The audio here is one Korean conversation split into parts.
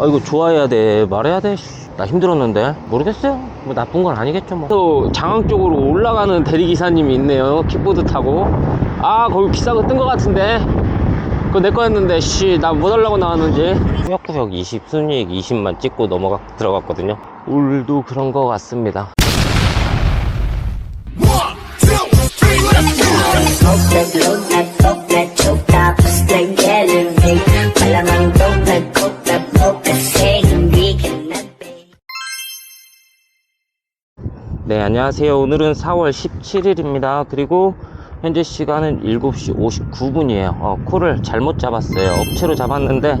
아 이거 좋아해야 돼 말해야 돼 씨. 나 힘들었는데 모르겠어요 뭐 나쁜 건 아니겠죠 뭐또 장항 쪽으로 올라가는 대리기사님이 있네요 킥보드 타고 아 거기 거뜬거 같은데 그거 내 거였는데 씨나 뭐 달라고 나왔는지 구역구역 20 순이익 20만 찍고 넘어가 들어갔거든요 오늘도 그런 거 같습니다 Smoke that, 안녕하세요. 오늘은 4월 17일입니다. 그리고 현재 시간은 7시 59분이에요. 어, 콜을 잘못 잡았어요. 업체로 잡았는데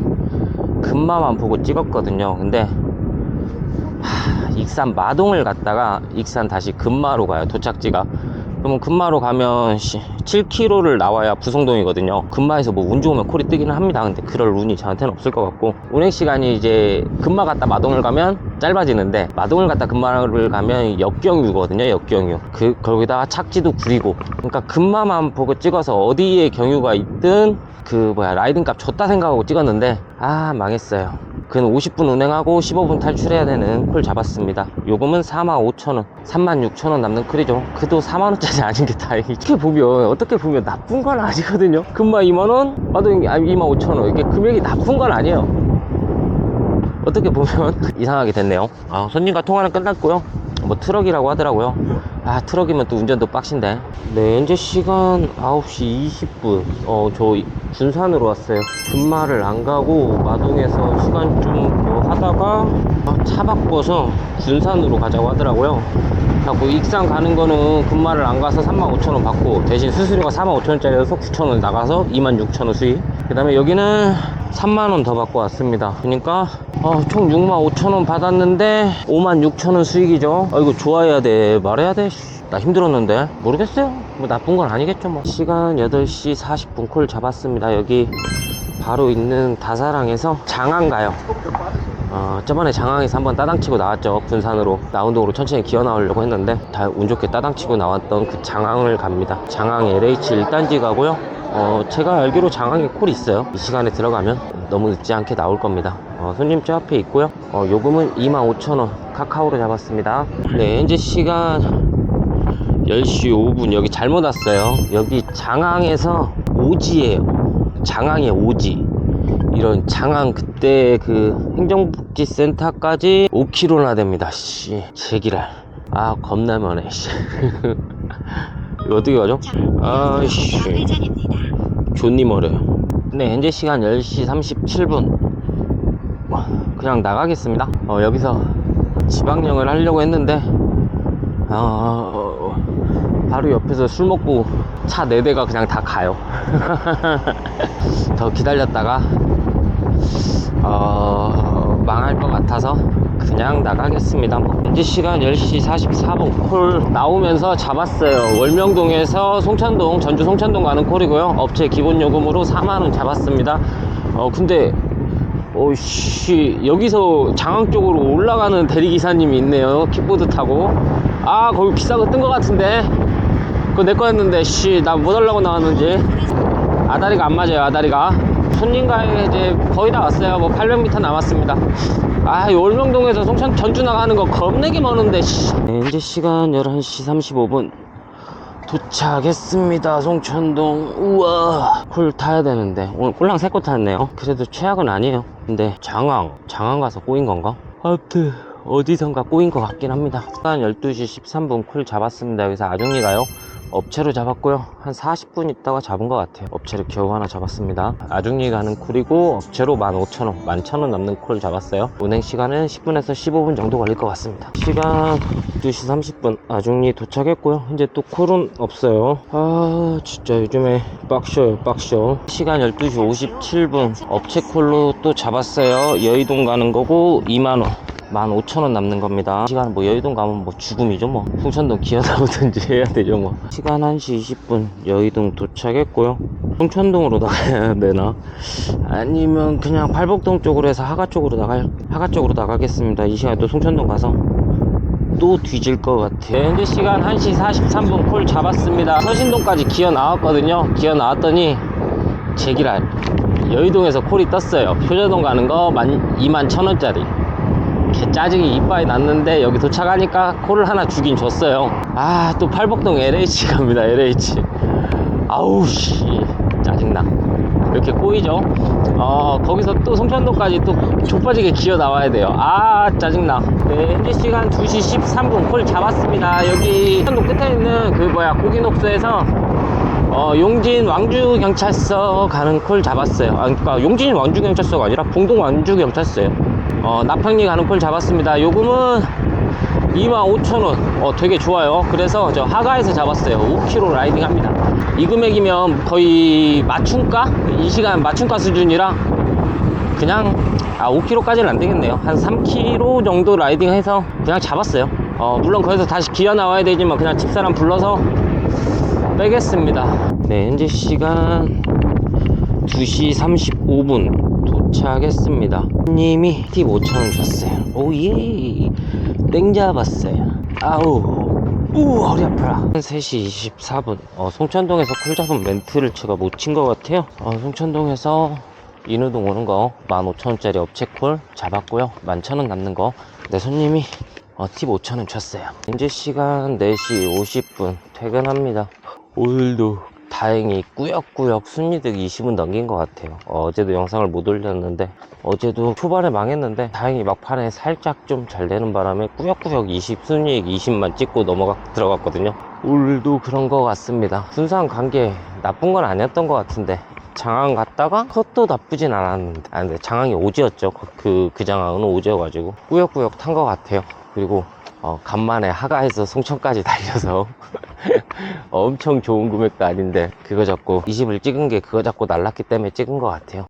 금마만 보고 찍었거든요. 근데 하, 익산 마동을 갔다가 익산 다시 금마로 가요. 도착지가. 그러면 금마로 가면 7km를 나와야 부성동이거든요. 금마에서 뭐 운 좋으면 콜이 뜨기는 합니다. 근데 그럴 운이 저한테는 없을 것 같고 운행 시간이 이제 금마 갔다 마동을 가면 짧아지는데 마동을 갔다 금마를 가면 역경유거든요. 역경유. 그 거기다가 착지도 구리고. 그러니까 금마만 보고 찍어서 어디에 경유가 있든 그 뭐야 라이딩 값 줬다 생각하고 찍었는데 아 망했어요. 그는 50분 운행하고 15분 탈출해야 되는 콜 잡았습니다. 요금은 45,000원, 36,000원 남는 콜이죠. 그도 4만원짜리 아닌 게 다행이죠. 어떻게 보면, 어떻게 보면 나쁜 건 아니거든요. 금마 2만원, 마동 25,000원. 이게 금액이 나쁜 건 아니에요. 어떻게 보면 이상하게 됐네요. 아, 손님과 통화는 끝났고요. 뭐 트럭이라고 하더라고요. 아, 트럭이면 또 운전도 빡신데. 네, 현재 시간 9시 20분. 어, 저 군산으로 왔어요. 금마를 안 가고 마동에서 시간 좀뭐 하다가 아, 차 바꿔서 군산으로 가자고 하더라고요. 하고 익산 가는 거는 금마를 안 가서 35,000원 받고 대신 수수료가 45,000원짜리여서 9,000원 나가서 26,000원 수익. 그 다음에 여기는 3만원 더 받고 왔습니다. 그러니까 어, 총 65,000원 받았는데 56,000원 수익이죠. 아 이거 좋아해야 돼 말해야 돼. 씨. 나 힘들었는데 모르겠어요. 뭐 나쁜 건 아니겠죠 뭐. 시간 8시 40분 콜 잡았습니다. 여기 바로 있는 다사랑에서 장안 가요. 어, 저번에 장항에서 한번 따당치고 나왔죠. 군산으로 나운동으로 천천히 기어 나오려고 했는데 다 운 좋게 따당치고 나왔던 그 장항을 갑니다. 장항 LH 1단지 가고요. 어, 제가 알기로 장항에 콜이 있어요. 이 시간에 들어가면 너무 늦지 않게 나올 겁니다. 어, 손님 저 앞에 있고요. 어, 요금은 25,000원 카카오로 잡았습니다. 네, 현재 시간 10시 5분 여기 잘못 왔어요. 여기 장항에서 오지예요. 장항의 오지. 이런 장항 그때 그 행정복지센터까지 5km나 됩니다. 씨, 제기랄. 아 겁나 머네. 씨. 이거 어떻게 가죠? 아씨, 존니 멀어요. 네, 현재 시간 10시 37분. 그냥 나가겠습니다. 어, 여기서 지방령을 하려고 했는데, 어, 바로 옆에서 술 먹고 차 4대가 그냥 다 가요. 더 기다렸다가, 어, 망할 것 같아서 그냥 나가겠습니다. 뭐. 현재 시간 10시 44분 콜 나오면서 잡았어요. 월명동에서 송천동, 전주 송천동 가는 콜이고요. 업체 기본 요금으로 4만원 잡았습니다. 어, 근데 오씨 여기서 장항 쪽으로 올라가는 대리기사님이 있네요 킥보드 타고 아 거기 거뜬거 같은데 그거 내 거였는데 씨나 뭐 달라고 나왔는지 아다리가 안 맞아요 아다리가 손님과에 이제 거의 다 왔어요 뭐 800m 남았습니다 아, 이 월명동에서 송천 전주 나가는 거 겁내기 머는데, 씨. 네, 현재 시간 11시 35분. 도착했습니다, 송천동. 우와. 콜 타야 되는데. 오늘 꼴랑 3코 탔네요. 그래도 최악은 아니에요. 근데 장항. 장항 가서 꼬인 건가? 아무튼, 어디선가 꼬인 것 같긴 합니다. 시간 12시 13분 콜 잡았습니다. 여기서 아중리 가요. 업체로 잡았고요. 한 40분 있다가 잡은 것 같아요. 업체를 겨우 하나 잡았습니다. 아중리 가는 콜이고 업체로 15,000원, 11,000원 남는 콜 잡았어요. 운행 시간은 10분에서 15분 정도 걸릴 것 같습니다. 시간 2시 30분 아중리 도착했고요. 현재 또 콜은 없어요. 아 진짜 요즘에 빡셔요 빡셔. 시간 12시 57분 업체 콜로 또 잡았어요. 여의동 가는 거고 2만원. 15,000원 남는 겁니다. 시간 뭐 여의동 가면 뭐 죽음이죠 뭐. 풍천동 기어 나오든지 해야 되죠 뭐. 시간 1시 20분 여의동 도착했고요. 풍천동으로 나가야 되나? 아니면 그냥 팔복동 쪽으로 해서 하가 쪽으로 나갈 하가 쪽으로 나가겠습니다. 이 시간에 또 송천동 가서 또 뒤질 것 같아요. 현재 시간 1시 43분 콜 잡았습니다. 서신동까지 기어 나왔거든요. 기어 나왔더니 제기랄 여의동에서 콜이 떴어요. 표제동 가는 거 2만 천 원짜리. 개 짜증이 이빠이 났는데 여기 도착하니까 콜을 하나 주긴 줬어요. 아 또 팔복동 LH 갑니다. LH. 아우 씨 짜증나. 이렇게 꼬이죠. 어 거기서 또 송천도까지 또 좁아지게 기어 나와야 돼요. 아 짜증나. 네 현재 시간 2시 13분 콜 잡았습니다. 여기 송천도 끝에 있는 그 뭐야 고기녹수에서 어, 용진 왕주 경찰서 가는 콜 잡았어요. 아, 그러니까 용진 왕주 경찰서가 아니라 봉동 왕주 경찰서예요. 어, 나평리 가는 콜 잡았습니다. 요금은 25,000원. 어, 되게 좋아요. 그래서 저 하가에서 잡았어요. 5km 라이딩 합니다. 이 금액이면 거의 맞춤가? 이 시간 맞춤가 수준이라 그냥 아 5km까지는 안 되겠네요. 한 3km 정도 라이딩 해서 그냥 잡았어요. 어, 물론 거기서 다시 기어 나와야 되지만 그냥 집사람 불러서 빼겠습니다. 네, 현재 시간 2시 35분 도착했습니다. 님이 팁 5천원 줬어요. 오예! 땡 잡았어요. 아우. 우 허리 아파라 3시 24분 어, 송천동에서 콜 잡은 멘트를 제가 못 친 것 같아요 어, 송천동에서 인우동 오는 거 15,000원짜리 업체 콜 잡았고요 11,000원 남는 거 내 손님이 어, 팁 5,000원 줬어요 현재 시간 4시 50분 퇴근합니다 오늘도 다행히 꾸역꾸역 순이득 20은 넘긴 것 같아요. 어, 제도 영상을 못 올렸는데 어제도 초반에 망했는데 다행히 막판에 살짝 좀 잘 되는 바람에 꾸역꾸역 20 순이익 20만 찍고 넘어가 들어갔거든요. 오늘도 그런 것 같습니다. 순수한 관계 나쁜 건 아니었던 것 같은데 장항 갔다가 그것도 나쁘진 않았는데 아 근데 장항이 오지였죠. 그, 그, 그 장항은 오지여가지고 꾸역꾸역 탄 것 같아요. 그리고 어, 간만에 하가에서 송천까지 달려서 엄청 좋은 금액도 아닌데 그거 잡고 20을 찍은 게 그거 잡고 날랐기 때문에 찍은 것 같아요